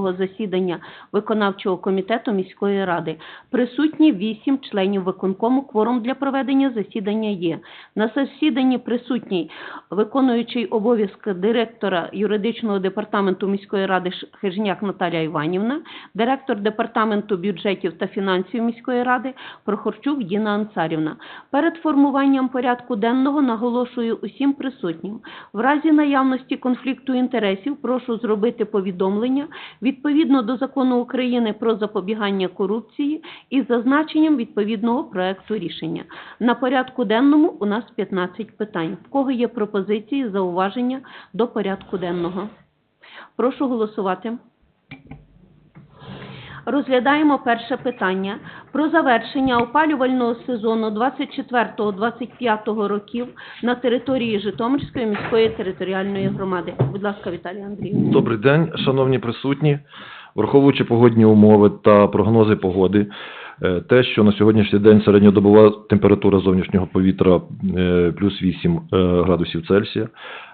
чергового засідання виконавчого комітету міської ради. Присутні вісім членів виконкому. Кворум для проведення засідання є. На засіданні присутній виконуючий обов'язки директора юридичного департаменту міської ради Хижняк Наталія Іванівна, директор департаменту бюджетів та фінансів міської ради Прохорчук Діна Анцарівна. Перед формуванням порядку денного наголошую усім присутнім. В разі наявності конфлікту інтересів прошу зробити повідомлення відповідно до закону України про запобігання корупції із зазначенням відповідного проекту рішення. На порядку денному у нас 15 питань. В кого є пропозиції, зауваження до порядку денного? Прошу голосувати. Розглядаємо перше питання про завершення опалювального сезону 24-25 років на території Житомирської міської територіальної громади. Будь ласка, Віталій Андрійович. Добрий день, шановні присутні. Враховуючи погодні умови та прогнози погоди, е, те, що на сьогоднішній день середньодобова температура зовнішнього повітря е, плюс 8 е, градусів Цельсія,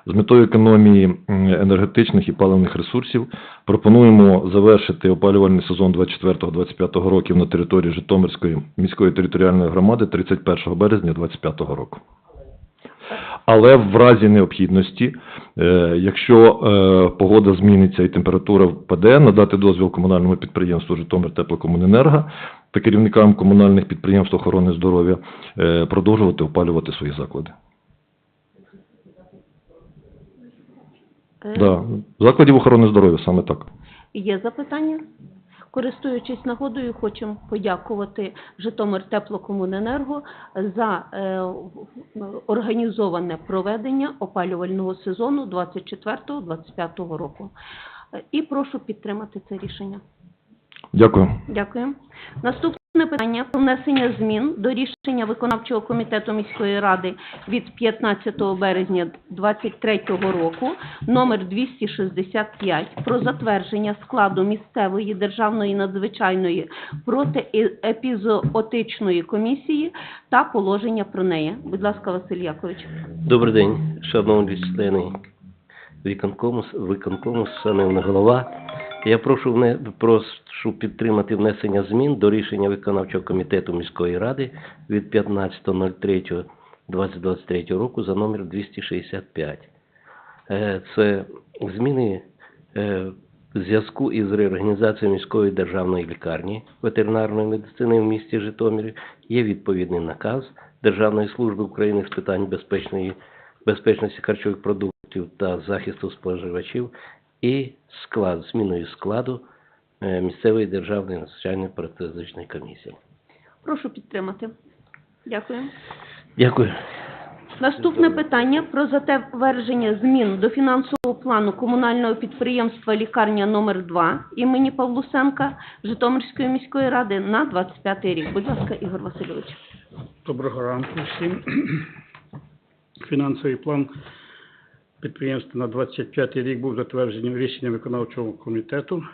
з метою економії енергетичних і паливних ресурсів пропонуємо завершити опалювальний сезон 24-25 років на території Житомирської міської територіальної громади 31 березня 2025 року. Але в разі необхідності, е, якщо е, погода зміниться і температура впаде, надати дозвіл комунальному підприємству Житомир Теплокомуненерго та керівникам комунальних підприємств охорони здоров'я е, продовжувати опалювати свої заклади. Е, Да. Закладів охорони здоров'я саме так. Є запитання? Користуючись нагодою, хочемо подякувати Житомир Теплокомуненерго за е, організоване проведення опалювального сезону 24-25 року. Е, І прошу підтримати це рішення. Дякую. Дякую. Наступне питання про внесення змін до рішення виконавчого комітету міської ради від 15 березня 2023 року номер 265 про затвердження складу місцевої державної надзвичайної протиепізоотичної комісії та положення про неї. Будь ласка, Василь Якович. Добрий день, шановні члени виконкому, виконкому, шановна голова. Я прошу, вне, прошу підтримати внесення змін до рішення виконавчого комітету міської ради від 15.03.2023 року за номер 265. Е, Це зміни е, в зв'язку із реорганізацією міської державної лікарні ветеринарної медицини в місті Житомирі. Є відповідний наказ Державної служби України з питань безпечної безпечності харчових продуктів та захисту споживачів і склад, зміною складу е, місцевої державної надзвичайної протизичної комісії. Прошу підтримати. Дякую. Дякую. Наступне питання про затвердження змін до фінансового плану комунального підприємства лікарня номер 2 імені Павлусенка Житомирської міської ради на 25 рік. Будь ласка, Ігор Васильович. Доброго ранку всім. Фінансовий план підприємства на 25 рік був затверджений рішенням виконавчого комітету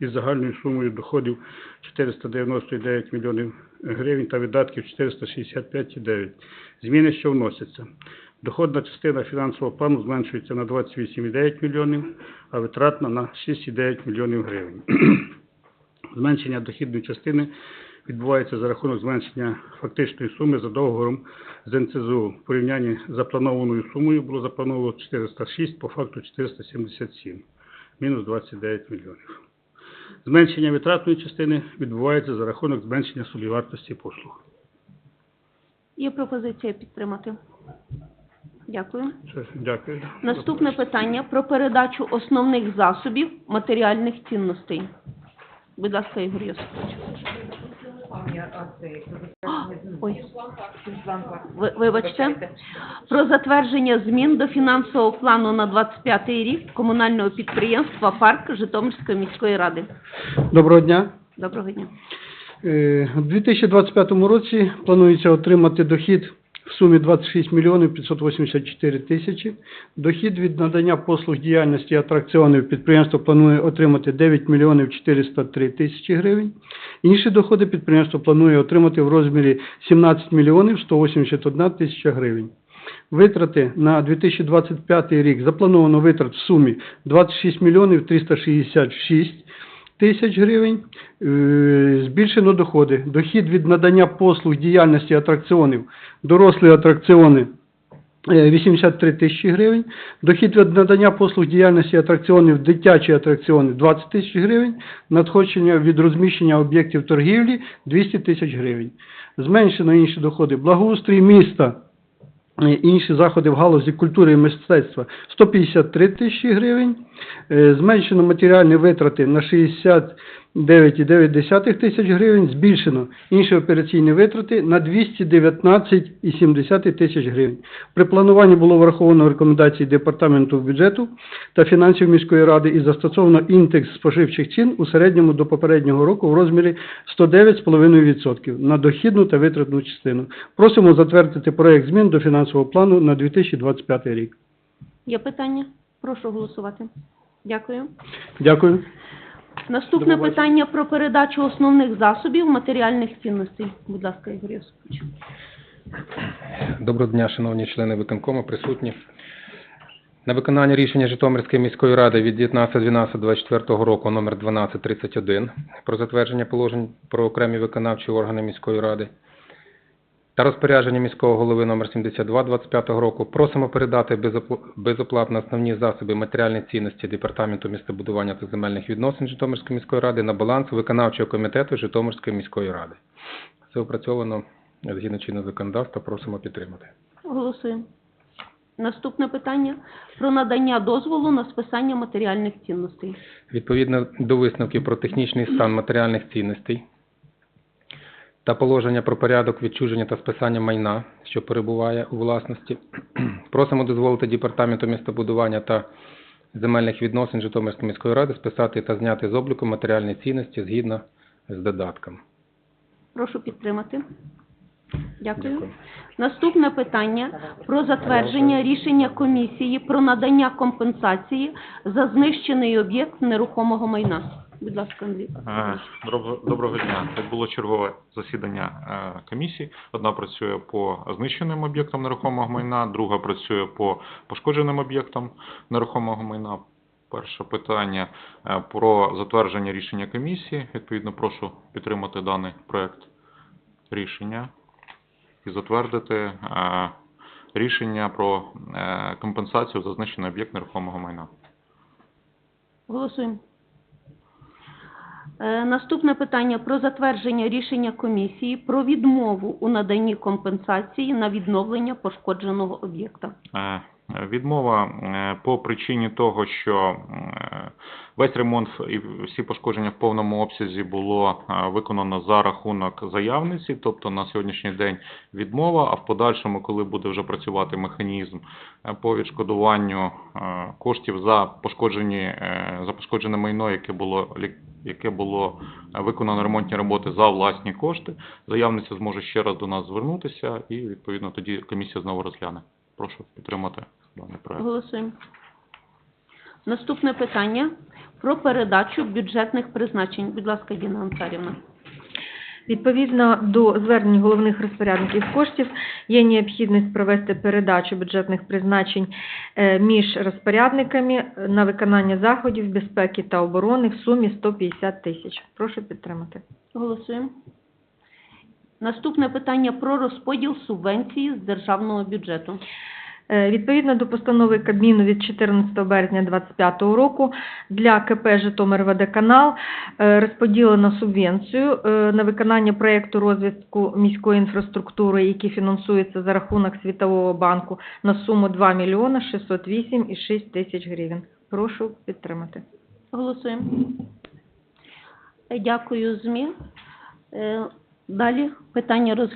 із загальною сумою доходів 499 мільйонів гривень та видатків 465,9. Зміни, що вносяться. Доходна частина фінансового плану зменшується на 28,9 мільйонів, а витратна на 6,9 мільйонів гривень. Зменшення дохідної частини відбувається за рахунок зменшення фактичної суми за договором з НЦЗУ. В порівнянні з запланованою сумою було заплановано 406, по факту 477, мінус 29 мільйонів. Зменшення витратної частини відбувається за рахунок зменшення собівартості послуг. Є пропозиція підтримати. Дякую. Дякую. Наступне питання про передачу основних засобів матеріальних цінностей. Будь ласка, Ігор Йосипович. Ой, ви- вибачте. Про затвердження змін до фінансового плану на 25 рік комунального підприємства «Парк» Житомирської міської ради. Доброго дня. Доброго дня. Е, У 2025 році планується отримати дохід в сумі 26 мільйонів 584 тисячі. Дохід від надання послуг діяльності атракціонів підприємство планує отримати 9 мільйонів 403 тисячі гривень. Інші доходи підприємство планує отримати в розмірі 17 мільйонів 181 тисяча гривень. Витрати на 2025 рік заплановано витрат в сумі 26 мільйонів 366 тисяч гривень. Е, Збільшено доходи. Дохід від надання послуг діяльності атракціонів, дорослі атракціони е, 83 тисячі гривень. Дохід від надання послуг діяльності атракціонів, дитячі атракціони 20 тисяч гривень. Надходження від розміщення об'єктів торгівлі 200 тисяч гривень. Зменшено інші доходи. Благоустрій міста е, інші заходи в галузі культури і мистецтва 153 тисячі гривень, Е, зменшено матеріальні витрати на 69,9 тисяч гривень, збільшено інші операційні витрати на 219,7 тисяч гривень. При плануванні було враховано рекомендації Департаменту бюджету та фінансів міської ради і застосовано індекс споживчих цін у середньому до попереднього року в розмірі 109,5% на дохідну та витратну частину. Просимо затвердити проект змін до фінансового плану на 2025 рік. Є питання? Прошу голосувати. Дякую. Дякую. Наступне питання про передачу основних засобів матеріальних цінностей. Будь ласка, Ігор Йосипович. Доброго дня, шановні члени виконкому, присутні. На виконання рішення Житомирської міської ради від 19.12.24 року номер 1231 про затвердження положень про окремі виконавчі органи міської ради та розпорядження міського голови номер 72 25 року просимо передати безопл- безоплатно основні засоби матеріальної цінності Департаменту містобудування та земельних відносин Житомирської міської ради на баланс виконавчого комітету Житомирської міської ради. Це опрацьовано згідно чинного законодавства, просимо підтримати. Голосуємо. Наступне питання про надання дозволу на списання матеріальних цінностей. Відповідно до висновків про технічний стан матеріальних цінностей та положення про порядок відчуження та списання майна, що перебуває у власності, просимо дозволити Департаменту містобудування та земельних відносин Житомирської міської ради списати та зняти з обліку матеріальні цінності згідно з додатком. Прошу підтримати. Дякую. Дякую. Наступне питання про затвердження рішення комісії про надання компенсації за знищений об'єкт нерухомого майна. Будь ласка, Андрій. Е, Доброго, дня. Це було чергове засідання е, комісії. Одна працює по знищеним об'єктам нерухомого майна, друга працює по пошкодженим об'єктам нерухомого майна. Перше питання е, про затвердження рішення комісії. Відповідно, прошу підтримати даний проект рішення і затвердити рішення про компенсацію за знищений об'єкт нерухомого майна. Голосуємо. Е, Наступне питання про затвердження рішення комісії про відмову у наданні компенсації на відновлення пошкодженого об'єкта. Відмова е, по причині того, що е, весь ремонт і всі пошкодження в повному обсязі було е, виконано за рахунок заявниці, тобто на сьогоднішній день відмова, а в подальшому, коли буде вже працювати механізм по відшкодуванню коштів за пошкоджені за пошкоджене майно, яке було яке було виконано ремонтні роботи за власні кошти, заявниця зможе ще раз до нас звернутися і відповідно тоді комісія знову розгляне. Прошу підтримати даний проект. Голосуємо. Наступне питання про передачу бюджетних призначень. Будь ласка, Діна Ансарівна. Відповідно до звернень головних розпорядників коштів є необхідність провести передачу бюджетних призначень е, між розпорядниками на виконання заходів безпеки та оборони в сумі 150 тисяч. Прошу підтримати. Голосуємо. Наступне питання про розподіл субвенції з державного бюджету. Е, Відповідно до постанови Кабміну від 14 березня 2025 року для КП «Житомирводоканал» е, розподілено субвенцію е, на виконання проєкту розвитку міської інфраструктури, який фінансується за рахунок Світового банку на суму 2 мільйона 608,6 тисяч гривень. Прошу підтримати. Голосуємо. Дякую, ЗМІ. Далі питання розгляду.